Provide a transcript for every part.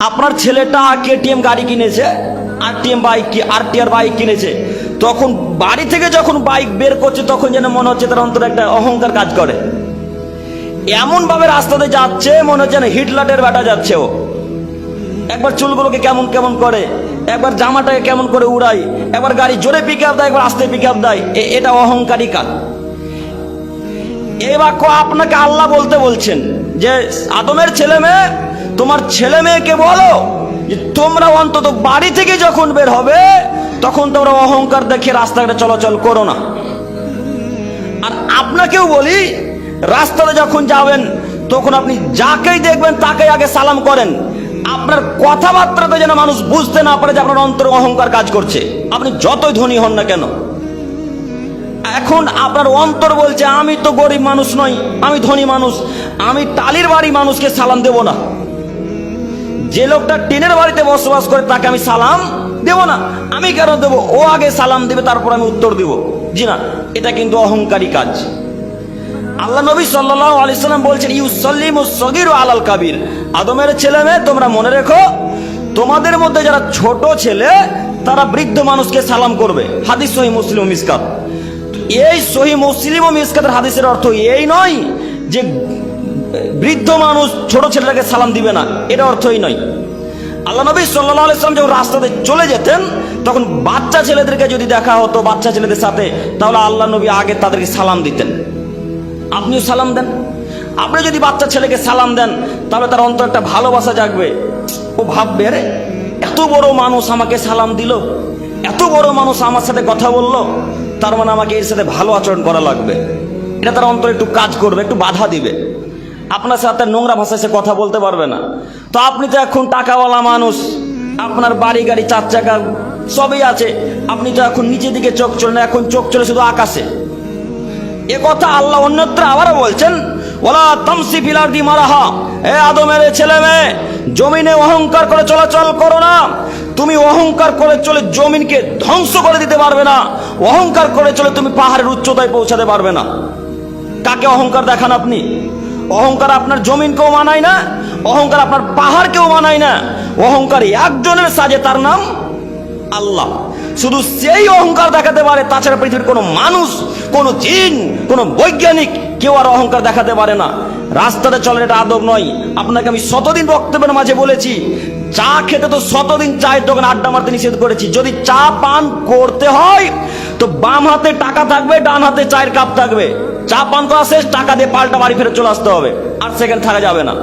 আপনার ছেলেটা কেটিএম গাড়ি কিনেছে, আরটিএম বাইক কি আরটিআর বাইক কিনেছে। তখন বাড়ি থেকে যখন বাইক বের করছে, তখন যেন মনে হচ্ছে তার অন্তরে একটা অহংকার কাজ করে। এমন ভাবে রাস্তাতে যাচ্ছে, মনে হচ্ছে না হিটলাটের বেটা যাচ্ছে ও। একবার চুলগুলোকে কেমন কেমন করে, একবার জামাটাকে কেমন করে উড়াই, একবার গাড়ি জোরে পিক আপ দেয়, একবার আস্তে পিক আপ দেয়, এ- এটা অহংকারী কাজ। এই বাক্য আপনাকে আল্লাহ বলতে বলছেন যে, আদমের ছেলে মেয়ে তোমার ছেলে মেয়েকে বলো যে তোমরা অন্তত বাড়ি থেকে যখন বের হবে, তখন তোমরা অহংকার দেখে রাস্তাঘাটে চলাচল করো না। আর আপনাকেও বলি, রাস্তাতে যখন যাবেন, তখন আপনি যাকেই দেখবেন, তাকেই আগে সালাম করেন। আপনার কথাবার্তাতে যেন মানুষ বুঝতে না পারে যে আপনার অন্তরে অহংকার কাজ করছে। আপনি যতই ধনী হন না কেন। এখন আপনার অন্তর বলছে, আমি তো গরিব মানুষ নই, আমি ধনী মানুষ, আমি টালির বাড়ি মানুষকে সালাম দেব না। যে লোকটা টিনের বাড়িতে বসবাস করে, তাকে আমি সালাম দেব না। আমি কেন দেব? ও আগে সালাম দেবে, তারপর আমি উত্তর দেব। জি না, এটা কিন্তু অহংকারী কাজ। আল্লাহ নবী সাল্লাহ আলিয়াল্লাম বলছেন ইউসল্লিম সগির আলাল কাবির। আদমের ছেলে মেয়ে, তোমরা মনে রেখো, তোমাদের মধ্যে যারা ছোট ছেলে, তারা বৃদ্ধ মানুষকে সালাম করবে। হাদিস সহি মুসলিম ও মিসকাত। এই সহি মুসলিম ও মিসকাতের হাদিসের অর্থ এই নয় যে বৃদ্ধ মানুষ ছোট ছেলেটাকে সালাম দিবে না, এটা অর্থই নয়। আল্লাহ নবী সাল্লাহ আলাইসলাম যখন রাস্তাতে চলে যেতেন, তখন বাচ্চা ছেলেদেরকে যদি দেখা হতো বাচ্চা ছেলেদের সাথে, তাহলে আল্লাহ নবী আগে তাদেরকে সালাম দিতেন। আপনিও সালাম দেন। আপনি যদি বাচ্চা ছেলেকে সালাম দেন, তাহলে তার অন্তর একটা ভালোবাসা জাগবে। ও ভাববে, আরে, এত বড় মানুষ আমাকে সালাম দিল, এত বড় মানুষ আমার সাথে কথা বলল, তার মানে আমাকে এর সাথে ভালো আচরণ করা লাগবে। এটা তার অন্তর একটু কাজ করবে, একটু বাধা দিবে। আপনার সাথে নোংরা ভাষায় সে কথা বলতে পারবে না। তো আপনি তো এখন টাকাওয়ালা মানুষ। আপনার বাড়ি, গাড়ি, চার চাকা সবই আছে। আপনি তো এখন নিচের দিকে চোখ চলে না এখন চোখ চলে শুধু আকাশে। এ কথা আল্লাহ অন্যত্র আবারও বলছেন ওলা তামসি ফিলার দি মারাহা। এ আদমের ছেলে মেয়ে, জমিনে অহংকার করে চলাচল করো না। তুমি অহংকার করে চলে জমিনকে ধ্বংস করে দিতে পারবে না। অহংকার করে চলে তুমি পাহাড়ের উচ্চতায় পৌঁছাতে পারবে না। কাকে অহংকার দেখান আপনি? অহংকার আপনার জমিনকেও মানায় না, অহংকার আপনার পাহাড়কেও মানায় না। অহংকার একজনের সাজে তার নাম আল্লাহ। শুধু সেই অহংকার দেখাতে পারে, তাছাড়া পৃথিবীর কোনো মানুষ, কোনো জিন, কোনো বৈজ্ঞানিক কেউ আর অহংকার দেখাতে পারে না। রাস্তাতে চলে এটা আদব নয়। আপনাকে আমি শতদিন বক্তব্যের মাঝে বলেছি, চা খেতে তো শতদিন চায়ের দোকানে আড্ডা মারতে নিষেধ করেছি। যদি চা পান করতে হয়, তো বাম হাতে টাকা থাকবে, ডান হাতে চায়ের কাপ থাকবে। চা পান করা শেষ টাকা দিয়ে পাল্টা বাড়ি ফেরত চলে আসতে হবে। আর সেকেন্ড থাকা যাবে না।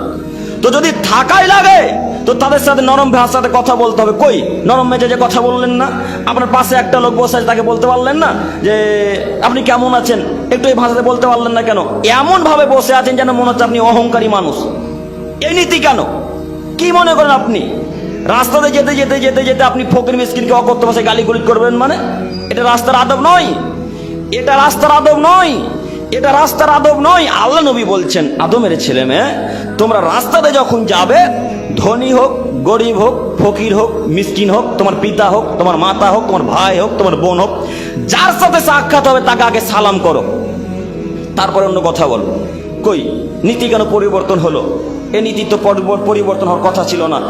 তো যদি থাকাই লাগে, তো তাদের সাথে নরম ভাষাতে কথা বলতে হবে। কই? নরম মেজাজে কথা বললেন না? আপনার পাশে একটা লোক বসে তাকে বলতে পারলেন না? যে, আপনি কেমন আছেন? একটু এই ভাষাতে বলতে পারলেন না কেন? এমন ভাবে বসে আছেন যেন মনে হচ্ছে আপনি অহংকারী মানুষ। এই নীতি কেন? কি মনে করেন আপনি? রাস্তাতে যেতে যেতে যেতে যেতে আপনি ফকির মিসকিনকে অকথ্য ভাষায় গালি গুলি করবেন মানে? এটা রাস্তার আদব নয়। এটা রাস্তার আদব নয়। এটা রাস্তার আদব নয়, আল্লাহ নবী বলছেন, আদমের ছেলে মেয়ে, তোমরা রাস্তাতে যখন যাবে, ধনী হোক, গরিব হোক, ফকির হোক, মিসকিন হোক, তোমার পিতা হোক, তোমার মাতা হোক, তোমার ভাই হোক, তোমার বোন হোক, যার সাথে সাক্ষাৎ হবে, তাকে আগে সালাম করো। তারপরে অন্য কথা বলো। কই? নীতি কেন পরিবর্তন হলো? এ নীতি তো পরিবর্তন হওয়ার কথা ছিল না।